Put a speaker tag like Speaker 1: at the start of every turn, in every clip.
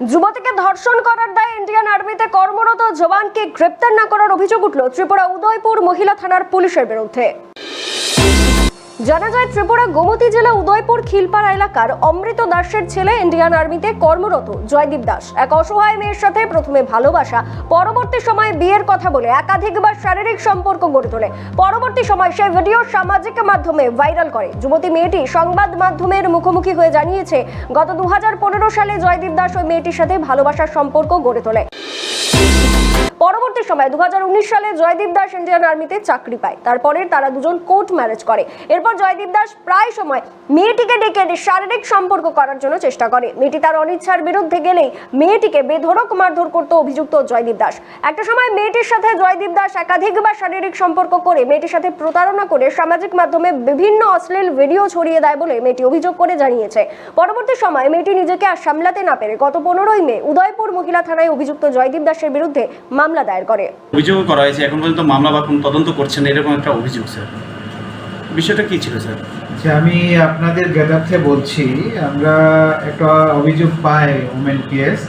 Speaker 1: যুবতীকে ধর্ষণ করার দায়ে ইন্ডিয়ান আর্মিতে কর্মরত জওয়ানকে গ্রেপ্তার না করার অভিযোগ উঠল ত্রিপুরা উদয়পুর মহিলা থানার পুলিশের বিরুদ্ধে। জানা যায় ত্রিপুরা গোমতী জেলা উদয়পুর খিলপাড়া এলাকার অমৃত দাসের ছেলে ইন্ডিয়ান আর্মিতে কর্মরত জয়দীপ দাস। এক অসহায় মেয়ের সাথে প্রথমে ভালোবাসা, পরবর্তী সময়ে বিয়ের কথা বলে একাধিকবার শারীরিক সম্পর্ক গড়ে তোলে। পরবর্তী সময় সেই ভিডিও সামাজিক মাধ্যমে ভাইরাল করে। যুবতী মেয়েটি সংবাদ মাধ্যমের মুখোমুখি হয়ে জানিয়েছে, গত দু হাজার পনেরো সালে জয়দীপ দাস ওই মেয়েটির সাথে ভালোবাসার সম্পর্ক গড়ে তোলে। পরবর্তী সময় দু হাজার উনিশ সালে জয়দীপ দাস ইন্ডিয়ান আর্মিতে চাকরি পায়। তারপরে তারা দুজন কোর্ট ম্যারেজ করে। এরপর জয়দীপ দাস প্রায় সময় মেয়েটিকে ডেকে শারীরিক সম্পর্ক করার জন্য চেষ্টা করে। মেয়েটি তার অনিচ্ছার বিরুদ্ধে গেলেই মেয়েটিকে বেধড়ক মারধর করত অভিযুক্ত জয়দীপ দাস। একটা সময় মেয়েটির সাথে জয়দীপ দাস একাধিকবার শারীরিক সম্পর্ক করে মেয়েটির সাথে প্রতারণা করে সামাজিক মাধ্যমে বিভিন্ন অশ্লীল ভিডিও ছড়িয়ে দেয় বলে মেয়েটি অভিযোগ করে জানিয়েছে। পরবর্তী সময় মেয়েটি নিজেকে আর সামলাতে না পেরে গত পনেরোই মে উদয়পুর মহিলা থানায় অভিযুক্ত জয়দীপ দাসের বিরুদ্ধে মামলা দায়ের করে।
Speaker 2: অভিযোগ করা হয়েছে এখন পর্যন্ত মামলা বা কোনো তদন্ত করছেন না, এরকম একটা অভিযোগ স্যার। বিষয়টা কি ছিল স্যার?
Speaker 3: যে আমি আপনাদের জ্ঞাতার্থে বলছি আমরা একটা অভিযোগ পাই ওমেন পিএস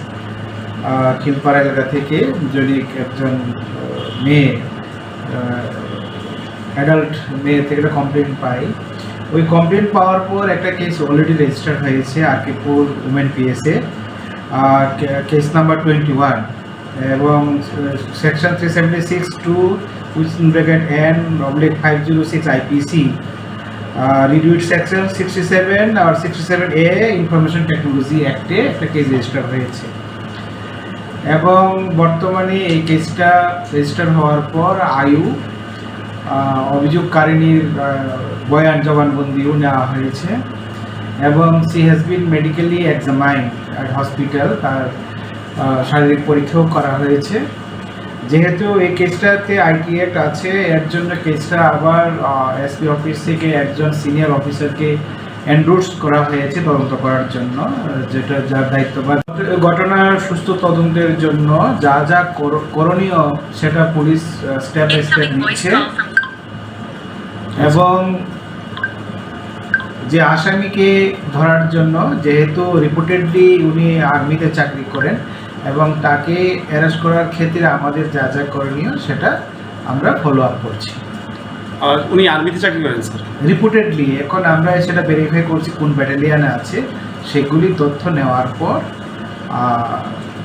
Speaker 3: খিলপাড়া এলাকা থেকে যদি একজন আহ, মেয়ে অ্যাডাল্ট মেয়ে থেকে একটা কমপ্লেন পাই। ওই কমপ্লেন পাওয়ার পর একটা কেস অলরেডি রেজিস্টার হয়েছে আরকিপুর উমেন পিএসে কেস নাম্বার টোয়েন্টি ওয়ান এবং section three seventy six two which bracket N oblique five zero six IPC read with section sixty seven R sixty seven A information technology অ্যাক্টে একটা case register হয়েছে। এবং বর্তমানে এই কেসটা register হওয়ার পর আয়ু আহ, বয়ান জবানবন্দিও নেওয়া হয়েছে। এবং she has been medically examined at hospital তার শারীরিক পরীক্ষাও করা হয়েছে। যেহেতু এই কেসটাতে আইটি অ্যাক্ট আছে, এর জন্য কেসটা আবার এসপি অফিস থেকে একজন সিনিয়র অফিসারকে এন্ডোর্স করা হয়েছে তদন্ত করার জন্য, যেটা যার দায়িত্ববান ঘটনার সুস্থ তদন্তের জন্য যা যা কর- করণীয় সেটা পুলিশ স্টেপ বাই স্টেপ নিচ্ছে। এবং যে আসামিকে ধরার জন্য, যেহেতু রিপোর্টেডলি উনি আর্মিতে চাকরি করেন এবং তাকে অ্যারেস্ট করার ক্ষেত্রে আমাদের যা যা করণীয় সেটা আমরা ফলো আপ করছি।
Speaker 2: আর উনি আর্মিতে চাকরি করেন স্যার
Speaker 3: রিপোর্টেডলি এখন আমরা সেটা ভেরিফাই করছি কোন ব্যাটালিয়ানে আছে সেগুলি তথ্য নেওয়ার পর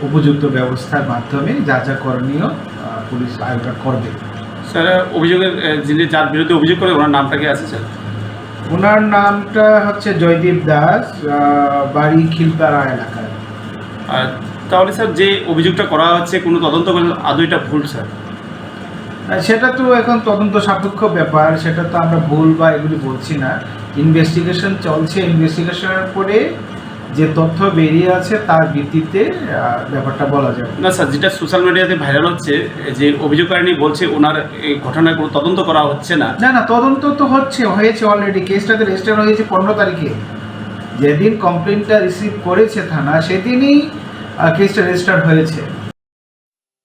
Speaker 3: উপযুক্ত ব্যবস্থার মাধ্যমে যা যা করণীয় পুলিশ আয়োগটা করবে।
Speaker 2: স্যার অভিযোগের যিনি যার বিরুদ্ধে অভিযোগ করে ওনার নামটা কি আছে স্যার?
Speaker 3: ওনার নামটা হচ্ছে জয়দীপ দাস বাড়ি খিলপাড়া এলাকায়।
Speaker 2: আর তাহলে স্যার যে অভিযোগটা করা হচ্ছে কোনো তদন্ত করে আদৌ এটা ভুল স্যার?
Speaker 3: সেটা তো এখন তদন্ত সাপেক্ষ ব্যাপার সেটা তো আমরা ভুল বা এগুলি বলছি না। ইনভেস্টিগেশন চলছে ইনভেস্টিগেশনের পরে যে তথ্য বেরিয়ে আছে তার ভিত্তিতে ব্যাপারটা বলা যাবে।
Speaker 2: না স্যার যেটা সোশ্যাল মিডিয়াতে ভাইরাল হচ্ছে যে অভিযোগকারিনী বলছে ওনার এই ঘটনায় কোনো তদন্ত করা হচ্ছে না।
Speaker 3: না না তদন্ত তো হচ্ছে হয়েছে অলরেডি কেসটাতে রেজিস্টার হয়েছে পনেরো তারিখে। যেদিন কমপ্লেনটা রিসিভ করেছে থানা সেদিনই কেসটা রেজিস্টার হয়েছে।